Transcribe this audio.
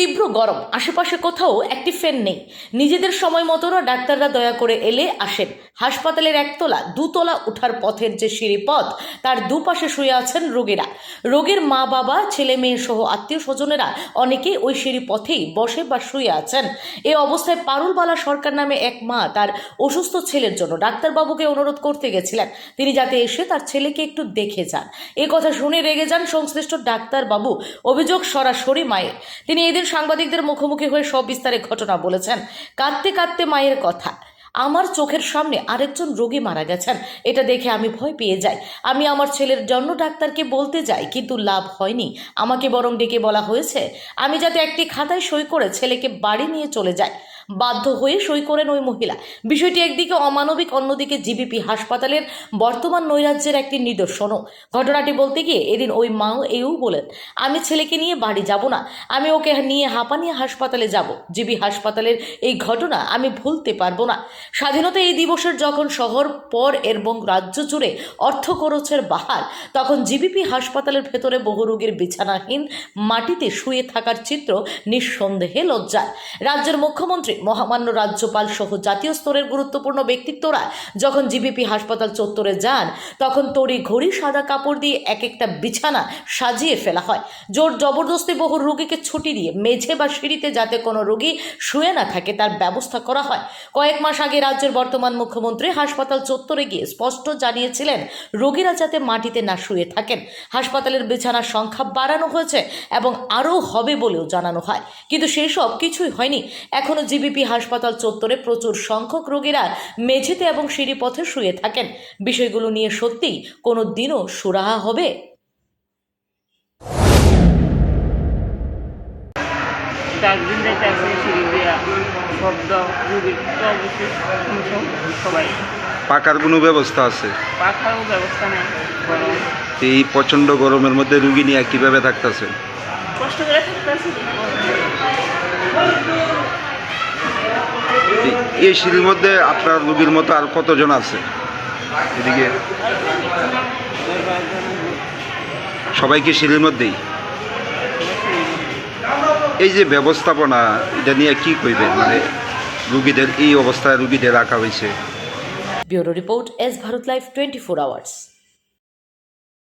তীব্র গরম। আশেপাশে কোথাও একটি ফ্যান নেই। নিজেদের সময় মতোও ডাক্তাররা দয়া করে এলে আসেন। হাসপাতালের একতলা, দুতলা ওঠার পথের যে সিঁড়িপথ তার দুপাশে শুয়ে আছেন রোগীরা। রোগীর মা বাবা, ছেলে মেয়ে সহ আত্মীয় স্বজনেরা অনেকেই ওই সিঁড়ি পথেই বসে বা শুয়ে আছেন। এ অবস্থায় পারুলবালা সরকার নামে এক মা তার অসুস্থ ছেলের জন্য ডাক্তারবাবুকে অনুরোধ করতে গেছিলেন। তিনি যাতে এসে তার ছেলেকে একটু দেখে যান। এ কথা শুনে রেগে যান সংশ্লিষ্ট ডাক্তারবাবু। অভিযোগ সরাসরি মায়ের। তিনি এদিন সাংবাদিকদের মুখোমুখি হয়ে সব বিস্তারে ঘটনা বলেছেন। কাঁদতে কাঁদতে মায়ের কথা। আমার চোখের সামনে আরেকজন রোগী মারা গেছেন। এটা দেখে আমি ভয় পেয়ে যাই। আমি আমার ছেলের জন্য ডাক্তারকে বলতে যাই, কিন্তু লাভ হয়নি। আমাকে বরং ডেকে বলা হয়েছে, আমি যাতে একটি খাতায় সই করে ছেলেকে বাড়ি নিয়ে চলে যাই। বাধ্য হয়ে সই করেন ওই মহিলা। বিষয়টি একদিকে অমানবিক, অন্যদিকে জিবিপি হাসপাতালের বর্তমান নৈরাজ্যের একটি নিদর্শনও। ঘটনাটি বলতে গিয়ে এদিন ওই মাও এও বলেন, আমি ছেলেকে নিয়ে বাড়ি যাব না। আমি ওকে নিয়ে হাঁপানিয়া হাসপাতালে যাব। জিবি হাসপাতালের এই ঘটনা আমি ভুলতে পারব না। স্বাধীনতা এই দিবসের যখন শহর, পর এবং রাজ্য জুড়ে অর্থ খরচের বাহার, তখন জিবিপি হাসপাতালের ভেতরে বহু রোগীর বিছানাহীন মাটিতে শুয়ে থাকার চিত্র নিঃসন্দেহে লজ্জার। রাজ্যের মুখ্যমন্ত্রী মহামান্য রাজ্যপাল সহ জাতীয় স্তরের গুরুত্বপূর্ণ ব্যক্তিত্বরা যখন জিবিপি হাসপাতাল চত্বরে যান, তখন তড়ি ঘড়ি, সাদা কাপড় দিয়ে এক একটা বিছানা সাজিয়ে ফেলা হয়। জোর জবরদস্তি বহু রোগীকে ছুটি দিয়ে মেঝে বা সিঁড়িতে যাতে কোনো রোগী শুয়ে না থাকে তার ব্যবস্থা করা হয়। কয়েক মাস আগে রাজ্যের বর্তমান মুখ্যমন্ত্রী হাসপাতাল চত্বরে গিয়ে স্পষ্ট জানিয়েছিলেন, রোগীরা যাতে মাটিতে না শুয়ে থাকেন। হাসপাতালের বিছানার সংখ্যা বাড়ানো হয়েছে এবং আরও হবে বলেও জানানো হয়। কিন্তু সেই সব কিছুই হয়নি। এখনও জিবিপি হাসপাতাল চত্বরে প্রচুর সংখ্যক রোগীরা মেঝেতে এবং সিঁড়িপথে শুয়ে থাকেন। বিষয়গুলো নিয়ে সত্যিই কোনো দিনও সুরাহা হবে। ডাস্টবিন যাইতে আছে সিঁড়ি দিয়া শব্দ রুগী তো অবশ্যই সবাই। পাকার কোনো ব্যবস্থা আছে? পাখারও ব্যবস্থা নেই। গরম। এই প্রচণ্ড গরমের মধ্যে রুগী নিয়ে কীভাবে থাকতেছে কষ্ট করে থাকতে এই সিঁড়ির মধ্যে আপনার রুগীর মতো আর কতজন আছে? এদিকে। সবাইকে সিঁড়ির মধ্যেই? এই যে ব্যবস্থাপনা, এটা নিয়ে কি করবে মানে রুগীদের, এই অবস্থায় রুগীদের রাখা হয়েছে। Bureau report S Bharat life twenty four hours.